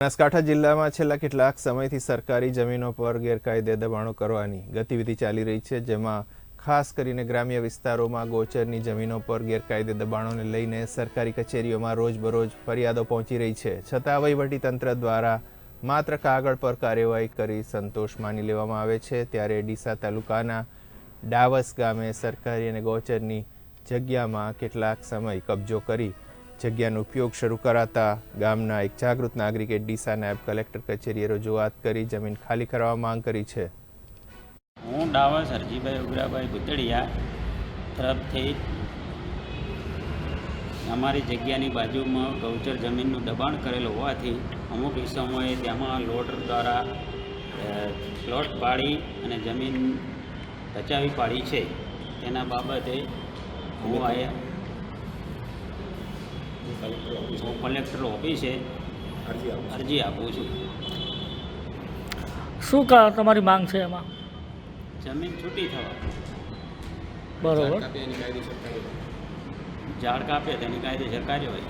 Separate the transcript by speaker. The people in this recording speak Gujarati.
Speaker 1: બનાસકાંઠા જિલ્લામાં છેલ્લા કેટલાક સમયથી સરકારી જમીનો પર ગેરકાયદે દબાણો કરવાની ગતિવિધિ ચાલી રહી છે, જેમાં ખાસ કરીને ગ્રામ્ય વિસ્તારોમાં ગોચરની જમીનો પર ગેરકાયદે દબાણોને લઈને સરકારી કચેરીઓમાં રોજબરોજ ફરિયાદો પહોંચી રહી છે. છતાં વહીવટીતંત્ર દ્વારા માત્ર કાગળ પર કાર્યવાહી કરી સંતોષ માની લેવામાં આવે છે. ત્યારે ડીસા તાલુકાના ડાવસ ગામે સરકારી અને ગોચરની જગ્યામાં કેટલાક સમય કબજો કરી જગ્યાનો ઉપયોગ શરૂ કરાતા ગામના એક જાગૃત નાગરિકે ડીસા નાયબ કલેક્ટર કચેરીએ રજૂઆત કરી જમીન ખાલી કરવા માંગ કરી છે.
Speaker 2: હું ડાવર સરજીભાઈ ઉગરાભાઈ ભૂતળિયા તરફથી અમારી જગ્યાની બાજુમાં ગૌચર જમીનનું દબાણ કરેલું હોવાથી અમુક સમયે તેમાં લોડર દ્વારા પ્લોટ પાડી અને જમીન બચાવી પાડી છે. તેના બાબતે હું આયા હું કલેક્ટર ઓફિસે અરજી આપું છું.
Speaker 3: શું કા તમારી માંગ છે એમાં?
Speaker 2: જમીન છૂટી થવા.
Speaker 3: બરોબર.
Speaker 2: ઝાડ કાપે તેની કાયદેસર કાર્યવાહી.